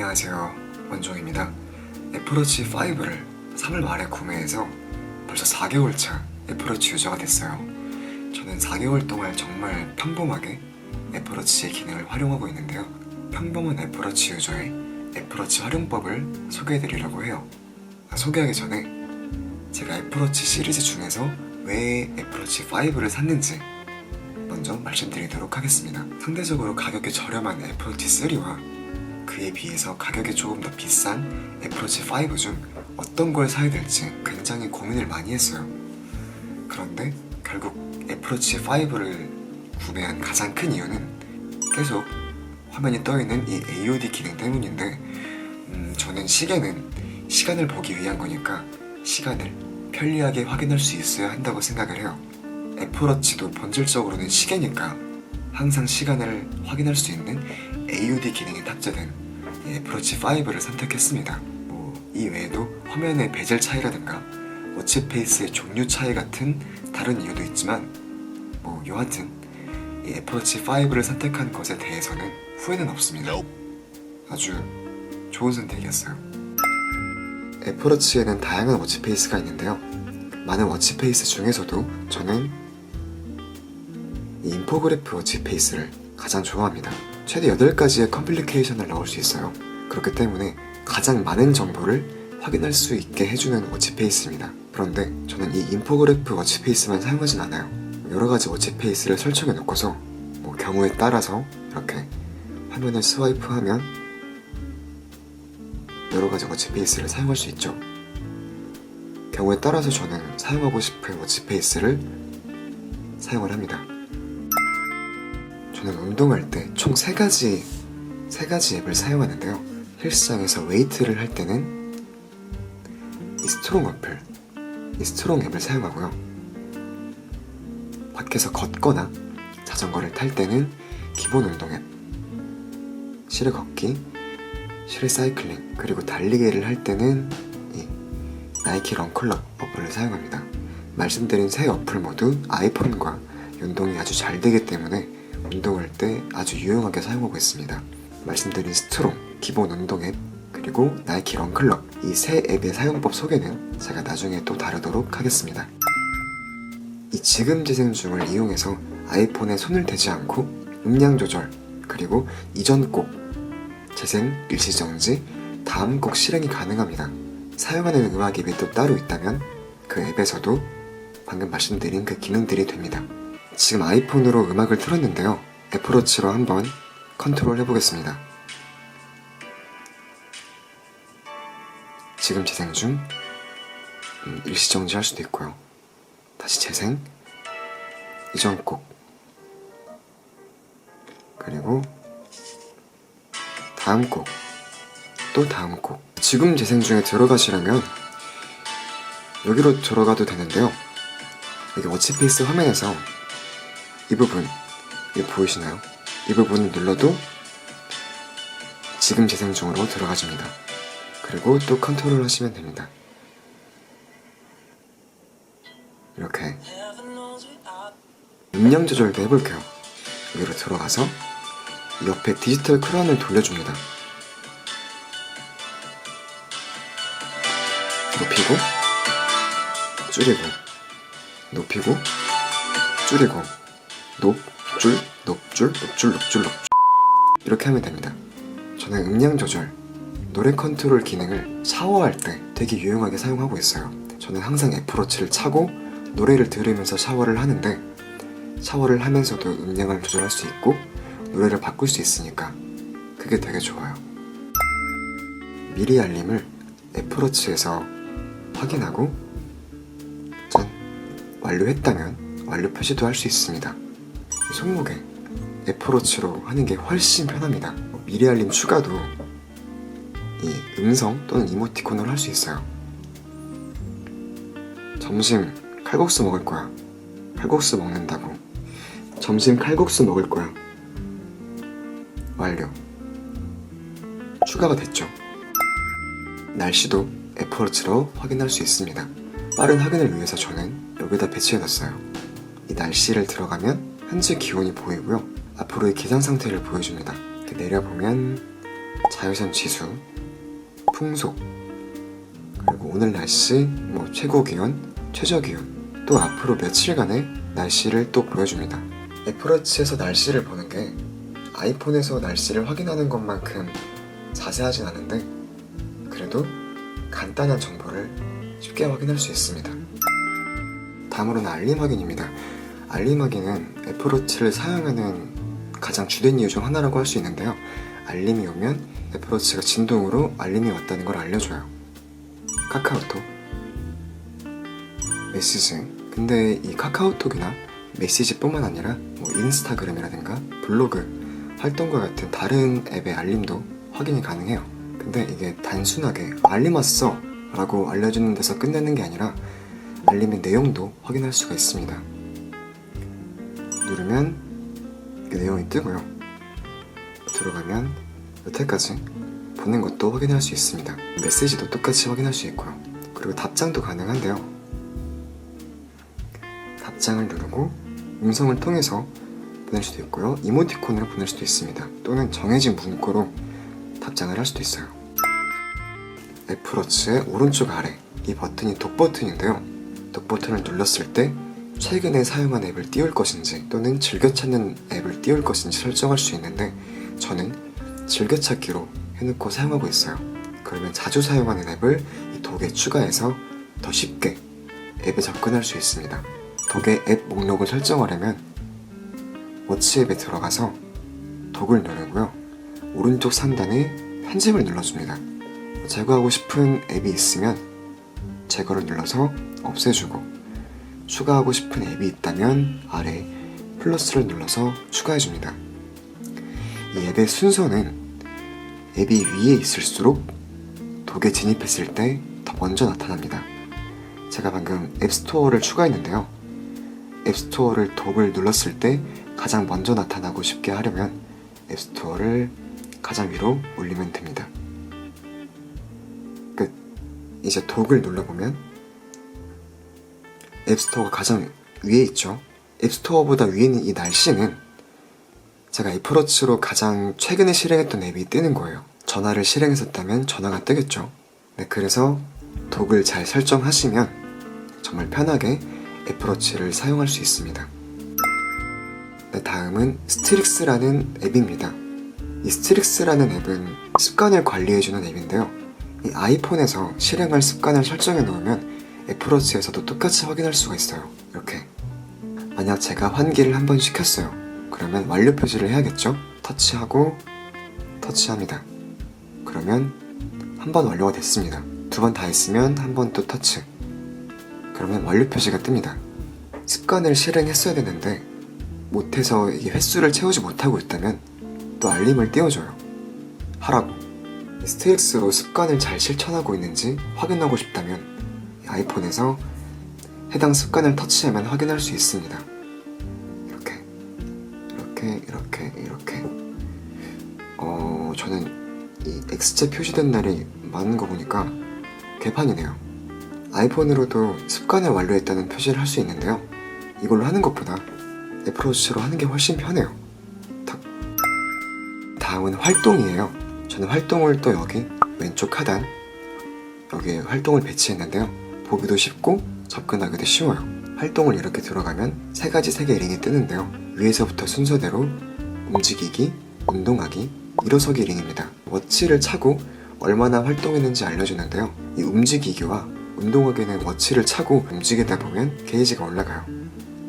안녕하세요. 원종입니다. 애플워치 5를 3월 말에 구매해서 벌써 4개월 차 애플워치 유저가 됐어요. 저는 4개월 동안 정말 평범하게 애플워치의 기능을 활용하고 있는데요. 평범한 애플워치 유저의 애플워치 활용법을 소개해드리려고 해요. 아, 소개하기 전에 제가 애플워치 시리즈 중에서 왜 애플워치 5를 샀는지 먼저 말씀드리도록 하겠습니다. 상대적으로 가격이 저렴한 애플워치 3와 그에 비해서 가격이 조금 더 비싼 애플워치 5 중 어떤 걸 사야 될지 굉장히 고민을 많이 했어요. 그런데 결국 애플워치 5를 구매한 가장 큰 이유는 계속 화면이 떠 있는 이 AOD 기능 때문인데 음, 저는 시계는 시간을 보기 위한 거니까 시간을 편리하게 확인할 수 있어야 한다고 생각을 해요. 애플워치도 본질적으로는 시계니까 항상 시간을 확인할 수 있는 AUD 기능이 탑재된 이 애플워치 5를 선택했습니다. 뭐 이 외에도 화면의 베젤 차이라든가 워치 페이스의 종류 차이 같은 다른 이유도 있지만 뭐 여하튼 이 애플워치 5를 선택한 것에 대해서는 후회는 없습니다. 아주 좋은 선택이었어요. 애플워치에는 다양한 워치 페이스가 있는데요. 많은 워치 페이스 중에서도 저는 이 인포그래프 워치 페이스를 가장 좋아합니다. 최대 8가지의 컴플리케이션을 넣을 수 있어요. 그렇기 때문에 가장 많은 정보를 확인할 수 있게 해주는 워치 페이스입니다. 그런데 저는 이 인포그래프 워치 페이스만 사용하진 않아요. 여러 가지 워치 페이스를 설정해 놓고서 뭐 경우에 따라서 이렇게 화면을 스와이프하면 여러 가지 워치 페이스를 사용할 수 있죠. 경우에 따라서 저는 사용하고 싶은 워치 페이스를 사용을 합니다. 저는 운동할 때총세 가지 세 가지 앱을 사용하는데요. 헬스장에서 웨이트를 할 때는 이 스트롱 어플, 이 스트롱 앱을 사용하고요. 밖에서 걷거나 자전거를 탈 때는 기본 운동 앱, 실내 걷기, 실내 사이클링, 그리고 달리기를 할 때는 이 나이키 런클럽 어플을 사용합니다. 말씀드린 세 어플 모두 아이폰과 연동이 아주 잘 되기 때문에 운동할 때 아주 유용하게 사용하고 있습니다. 말씀드린 스트롱, 기본 운동 앱, 그리고 나이키 런클럽 이 세 앱의 사용법 소개는 제가 나중에 또 다루도록 하겠습니다. 이 지금 재생 중을 이용해서 아이폰에 손을 대지 않고 음량 조절, 그리고 이전 곡, 재생, 일시 정지, 다음 곡 실행이 가능합니다. 사용하는 음악 앱이 또 따로 있다면 그 앱에서도 방금 말씀드린 그 기능들이 됩니다. 지금 아이폰으로 음악을 틀었는데요. 애플워치로 한번 컨트롤 해보겠습니다. 지금 재생 중 음, 일시정지 할 수도 있고요. 다시 재생 이전 곡 그리고 다음 곡 또 다음 곡 지금 재생 중에 들어가시려면 여기로 들어가도 되는데요. 여기 워치페이스 화면에서 이 부분 이거 보이시나요? 이 부분을 눌러도 지금 재생 중으로 들어가집니다. 그리고 또 컨트롤 하시면 됩니다. 이렇게 음량 조절도 해볼게요. 여기로 들어가서 이 옆에 디지털 크라운을 돌려줍니다. 높이고 줄이고 높이고 줄이고 높줄 높줄 높줄 높줄 높줄 이렇게 하면 됩니다. 저는 음량 조절 노래 컨트롤 기능을 샤워할 때 되게 유용하게 사용하고 있어요. 저는 항상 애플워치를 차고 노래를 들으면서 샤워를 하는데 샤워를 하면서도 음량을 조절할 수 있고 노래를 바꿀 수 있으니까 그게 되게 좋아요. 미리 알림을 애플워치에서 확인하고 짠 완료했다면 완료 표시도 할 수 있습니다. 이 손목에 애플워치로 하는 게 훨씬 편합니다. 미리 알림 추가도 이 음성 또는 이모티콘으로 할 수 있어요. 점심 칼국수 먹을 거야. 칼국수 먹는다고. 점심 칼국수 먹을 거야. 완료. 추가가 됐죠. 날씨도 애플워치로 확인할 수 있습니다. 빠른 확인을 위해서 저는 여기다 배치해놨어요. 이 날씨를 들어가면 현재 기온이 보이고요. 앞으로의 기상 상태를 보여줍니다. 내려보면 자외선 지수, 풍속, 그리고 오늘 날씨, 뭐 최고 기온, 최저 기온, 또 앞으로 며칠간의 날씨를 또 보여줍니다. 애플워치에서 날씨를 보는 게 아이폰에서 날씨를 확인하는 것만큼 자세하진 않은데 그래도 간단한 정보를 쉽게 확인할 수 있습니다. 다음으로는 알림 확인입니다. 알림 확인은 애플워치를 사용하는 가장 주된 이유 중 하나라고 할 수 있는데요. 알림이 오면 애플워치가 진동으로 알림이 왔다는 걸 알려줘요. 카카오톡, 메시지. 근데 이 카카오톡이나 메시지뿐만 아니라 뭐 인스타그램이라든가 블로그, 활동과 같은 다른 앱의 알림도 확인이 가능해요. 근데 이게 단순하게 알림 왔어 라고 알려주는 데서 끝내는 게 아니라 알림의 내용도 확인할 수가 있습니다. 누르면 그 내용이 뜨고요. 들어가면 여태까지 보낸 것도 확인할 수 있습니다. 메시지도 똑같이 확인할 수 있고요. 그리고 답장도 가능한데요. 답장을 누르고 음성을 통해서 보낼 수도 있고요. 이모티콘으로 보낼 수도 있습니다. 또는 정해진 문구로 답장을 할 수도 있어요. 애플워치의 오른쪽 아래 이 버튼이 독 버튼인데요. 독 버튼을 눌렀을 때 최근에 사용한 앱을 띄울 것인지 또는 즐겨 찾는 앱을 띄울 것인지 설정할 수 있는데 저는 즐겨찾기로 해놓고 사용하고 있어요. 그러면 자주 사용하는 앱을 이 독에 추가해서 더 쉽게 앱에 접근할 수 있습니다. 독의 앱 목록을 설정하려면 워치 앱에 들어가서 독을 누르고요. 오른쪽 상단에 편집을 눌러줍니다. 제거하고 싶은 앱이 있으면 제거를 눌러서 없애주고 추가하고 싶은 앱이 있다면 아래 플러스를 눌러서 추가해줍니다. 이 앱의 순서는 앱이 위에 있을수록 독에 진입했을 때 더 먼저 나타납니다. 제가 방금 앱스토어를 추가했는데요. 앱스토어를 독을 눌렀을 때 가장 먼저 나타나고 쉽게 하려면 앱스토어를 가장 위로 올리면 됩니다. 끝. 이제 독을 눌러보면 앱스토어가 가장 위에 있죠. 앱스토어보다 위에 있는 이 날씨는 제가 애플워치로 가장 최근에 실행했던 앱이 뜨는 거예요. 전화를 실행했었다면 전화가 뜨겠죠. 네, 그래서 독을 잘 설정하시면 정말 편하게 애플워치를 사용할 수 있습니다. 네, 다음은 스트릭스라는 앱입니다. 이 스트릭스라는 앱은 습관을 관리해주는 앱인데요. 이 아이폰에서 실행할 습관을 설정해 놓으면 애플워치에서도 똑같이 확인할 수가 있어요. 이렇게. 만약 제가 환기를 한 번 시켰어요. 그러면 완료 표시를 해야겠죠? 터치하고 터치합니다. 그러면 한 번 완료가 됐습니다. 두 번 다 했으면 한 번 또 터치. 그러면 완료 표시가 뜹니다. 습관을 실행했어야 되는데 못해서 이 횟수를 채우지 못하고 있다면 또 알림을 띄워줘요. 하라고. 스테이크스로 습관을 잘 실천하고 있는지 확인하고 싶다면 아이폰에서 해당 습관을 터치하면 확인할 수 있습니다. 이렇게, 이렇게. 어, 저는 이 X자 표시된 날이 많은 거 보니까 개판이네요. 아이폰으로도 습관을 완료했다는 표시를 할 수 있는데요. 이걸로 하는 것보다 애플워치로 하는 게 훨씬 편해요. 탁. 다음은 활동이에요. 저는 활동을 또 여기 왼쪽 하단 여기에 활동을 배치했는데요. 보기도 쉽고 접근하기도 쉬워요. 활동을 이렇게 들어가면 세 가지 색의 링이 뜨는데요. 위에서부터 순서대로 움직이기, 운동하기, 일어서기 링입니다. 워치를 차고 얼마나 활동했는지 알려주는데요. 이 움직이기와 운동하기는 워치를 차고 움직이다 보면 게이지가 올라가요.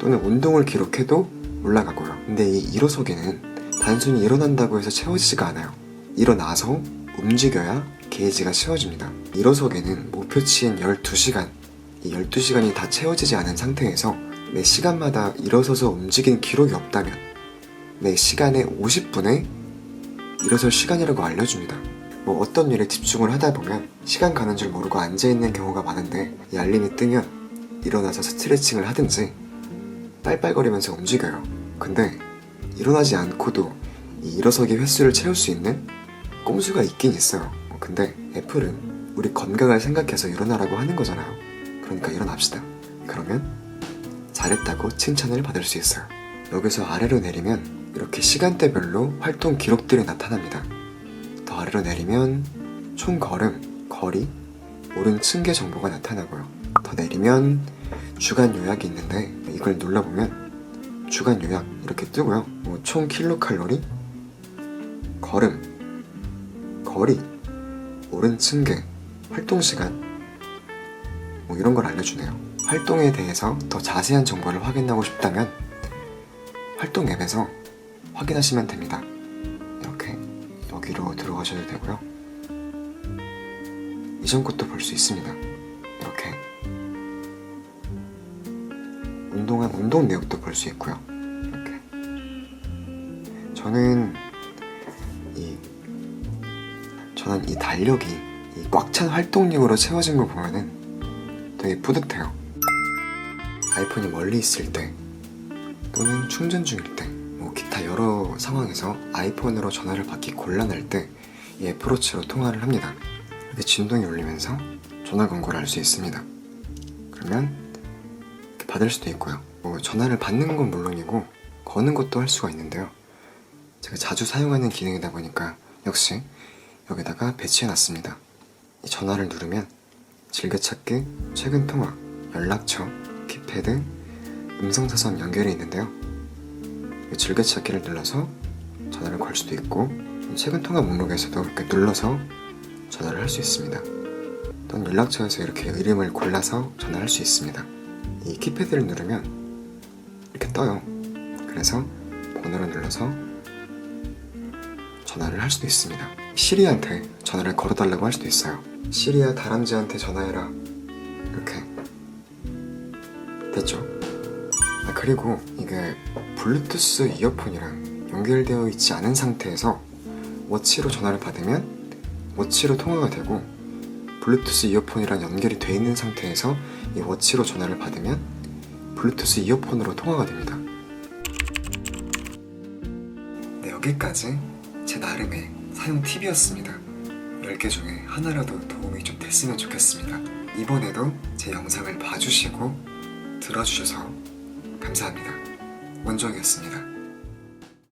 또는 운동을 기록해도 올라가고요. 근데 이 일어서기는 단순히 일어난다고 해서 채워지지가 않아요. 일어나서 움직여야 게이지가 채워집니다. 일어서기는 목표치인 12시간, 이 12시간이 다 채워지지 않은 상태에서 매 시간마다 일어서서 움직인 기록이 없다면 매 시간에 50분에 일어설 시간이라고 알려줍니다. 뭐 어떤 일에 집중을 하다 보면 시간 가는 줄 모르고 앉아있는 경우가 많은데 이 알림이 뜨면 일어나서 스트레칭을 하든지 빨빨거리면서 움직여요. 근데 일어나지 않고도 이 일어서기 횟수를 채울 수 있는 꼼수가 있긴 있어요. 어, 근데 애플은 우리 건강을 생각해서 일어나라고 하는 거잖아요. 그러니까 일어납시다. 그러면 잘했다고 칭찬을 받을 수 있어요. 여기서 아래로 내리면 이렇게 시간대별로 활동 기록들이 나타납니다. 더더 아래로 내리면 총 걸음, 거리, 오른 층계 정보가 나타나고요. 더 내리면 주간 요약이 있는데 이걸 눌러보면 주간 요약 이렇게 뜨고요. 뭐 총 킬로칼로리, 걸음, 거리, 오른 층계, 활동 시간 뭐 이런 걸 알려주네요. 활동에 대해서 더 자세한 정보를 확인하고 싶다면 활동 앱에서 확인하시면 됩니다. 이렇게 여기로 들어가셔도 되고요. 이전 것도 볼 수 있습니다. 이렇게 운동한 운동 내역도 볼 수 있고요. 이렇게 저는 이 저는 이 달력이 이꽉찬 활동량으로 채워진 걸 보면은 되게 뿌듯해요. 아이폰이 멀리 있을 때 또는 충전 중일 때, 뭐 기타 여러 상황에서 아이폰으로 전화를 받기 곤란할 때 이 애플워치로 통화를 합니다. 이렇게 진동이 울리면서 전화 광고를 알수 있습니다. 그러면 받을 수도 있고요. 뭐 전화를 받는 건 물론이고 거는 것도 할 수가 있는데요. 제가 자주 사용하는 기능이다 보니까 역시 여기다가 배치해 놨습니다. 이 전화를 누르면 즐겨찾기, 최근 통화, 연락처, 키패드, 음성사선 연결이 있는데요. 이 즐겨찾기를 눌러서 전화를 걸 수도 있고 최근 통화 목록에서도 이렇게 눌러서 전화를 할 수 있습니다. 또는 연락처에서 이렇게 이름을 골라서 전화할 수 있습니다. 이 키패드를 누르면 이렇게 떠요. 그래서 번호를 눌러서 전화를 할 수도 있습니다. 시리한테 전화를 걸어달라고 할 수도 있어요. 시리야 다람쥐한테 전화해라. 이렇게 됐죠? 아, 그리고 이게 블루투스 이어폰이랑 연결되어 있지 않은 상태에서 워치로 전화를 받으면 워치로 통화가 되고 블루투스 이어폰이랑 연결이 돼 있는 상태에서 이 워치로 전화를 받으면 블루투스 이어폰으로 통화가 됩니다. 네, 여기까지 제 나름의 사용 팁이었습니다. 10개 중에 하나라도 도움이 좀 됐으면 좋겠습니다. 이번에도 제 영상을 봐주시고 들어주셔서 감사합니다. 원종이었습니다.